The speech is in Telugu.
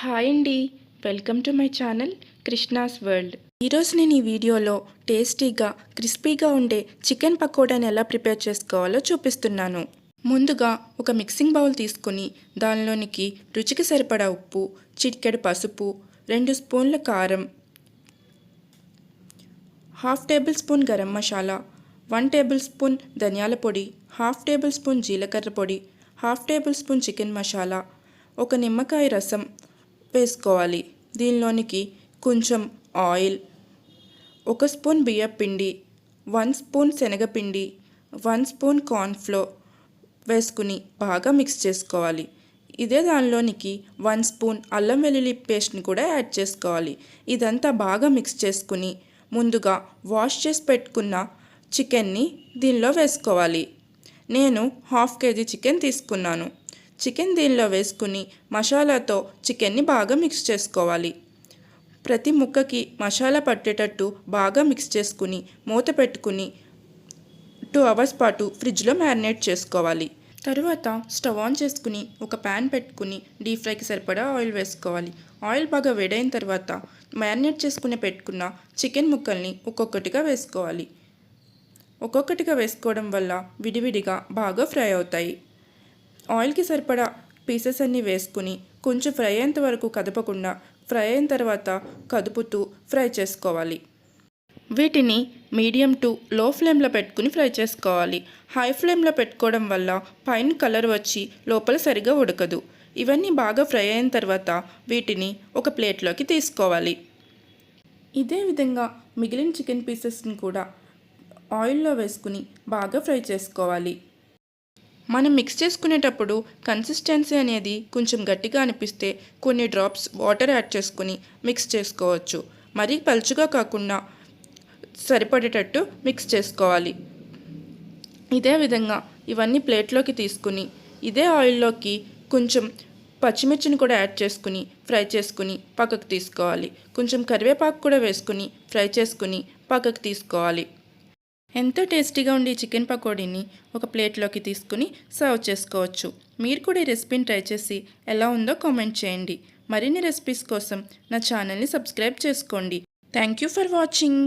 హాయ్ అండి. Welcome to my channel Krishna's world. ఈరోజు నేను ఈ వీడియోలో టేస్టీగా క్రిస్పీగా ఉండే చికెన్ పకోడాని ఎలా ప్రిపేర్ చేసుకోవాలో చూపిస్తున్నాను. ముందుగా ఒక మిక్సింగ్ బౌల్ తీసుకుని దానిలోనికి రుచికి సరిపడా ఉప్పు చిటికెడు పసుపు రెండు స్పూన్ల కారం half tablespoon garam masala one tablespoon ధనియాల పొడి హాఫ్ టేబుల్ స్పూన్ జీలకర్ర పొడి half tablespoon chicken masala ఒక నిమ్మకాయ రసం వేసుకోవాలి. దీనిలోనికి కొంచెం ఆయిల్ ఒక స్పూన్ బియ్యం పిండి వన్ స్పూన్ శనగపిండి వన్ స్పూన్ కార్న్ఫ్లోర్ వేసుకుని బాగా మిక్స్ చేసుకోవాలి. ఇదే దానిలోనికి వన్ స్పూన్ అల్లం వెల్లుల్లి పేస్ట్ని కూడా యాడ్ చేసుకోవాలి. ఇదంతా బాగా మిక్స్ చేసుకుని ముందుగా వాష్ చేసి పెట్టుకున్న చికెన్ని దీనిలో వేసుకోవాలి. నేను హాఫ్ కేజీ చికెన్ తీసుకున్నాను. చికెన్ దీనిలో వేసుకుని మసాలాతో చికెన్ని బాగా మిక్స్ చేసుకోవాలి. ప్రతి ముక్కకి మసాలా పట్టేటట్టు బాగా మిక్స్ చేసుకుని మూత పెట్టుకుని టూ అవర్స్ పాటు ఫ్రిడ్జ్లో మ్యారినేట్ చేసుకోవాలి. తరువాత స్టవ్ ఆన్ చేసుకుని ఒక ప్యాన్ పెట్టుకుని డీప్ ఫ్రైకి సరిపడా ఆయిల్ వేసుకోవాలి. ఆయిల్ బాగా వేడైన తర్వాత మ్యారినేట్ చేసుకుని పెట్టుకున్న చికెన్ ముక్కల్ని ఒక్కొక్కటిగా వేసుకోవాలి. ఒక్కొక్కటిగా వేసుకోవడం వల్ల విడివిడిగా బాగా ఫ్రై అవుతాయి. ఆయిల్కి సరిపడా పీసెస్ అన్నీ వేసుకుని కొంచెం ఫ్రై అయ్యేంత వరకు కదపకుండా ఫ్రై అయిన తర్వాత కదుపుతూ ఫ్రై చేసుకోవాలి. వీటిని మీడియం టు లో ఫ్లేమ్లో పెట్టుకుని ఫ్రై చేసుకోవాలి. హై ఫ్లేమ్లో పెట్టుకోవడం వల్ల పైన కలర్ వచ్చి లోపల సరిగా ఉడకదు. ఇవన్నీ బాగా ఫ్రై అయిన తర్వాత వీటిని ఒక ప్లేట్లోకి తీసుకోవాలి. ఇదే విధంగా మిగిలిన చికెన్ పీసెస్ని కూడా ఆయిల్లో వేసుకుని బాగా ఫ్రై చేసుకోవాలి. మనం మిక్స్ చేసుకునేటప్పుడు కన్సిస్టెన్సీ అనేది కొంచెం గట్టిగా అనిపిస్తే కొన్ని డ్రాప్స్ వాటర్ యాడ్ చేసుకుని మిక్స్ చేసుకోవచ్చు. మరీ పలుచుగా కాకుండా సరిపడేటట్టు మిక్స్ చేసుకోవాలి. ఇదే విధంగా ఇవన్నీ ప్లేట్లోకి తీసుకుని ఇదే ఆయిల్లోకి కొంచెం పచ్చిమిర్చిని కూడా యాడ్ చేసుకుని ఫ్రై చేసుకుని పక్కకు తీసుకోవాలి. కొంచెం కరివేపాకు కూడా వేసుకుని ఫ్రై చేసుకుని పక్కకు తీసుకోవాలి. ఎంతో టేస్టీగా ఉండే చికెన్ పకోడీని ఒక ప్లేట్లోకి తీసుకుని సర్వ్ చేసుకోవచ్చు. మీరు కూడా ఈ రెసిపీని ట్రై చేసి ఎలా ఉందో కామెంట్ చేయండి. మరిన్ని రెసిపీస్ కోసం నా ఛానల్ని సబ్స్క్రైబ్ చేసుకోండి. Thank you for watching.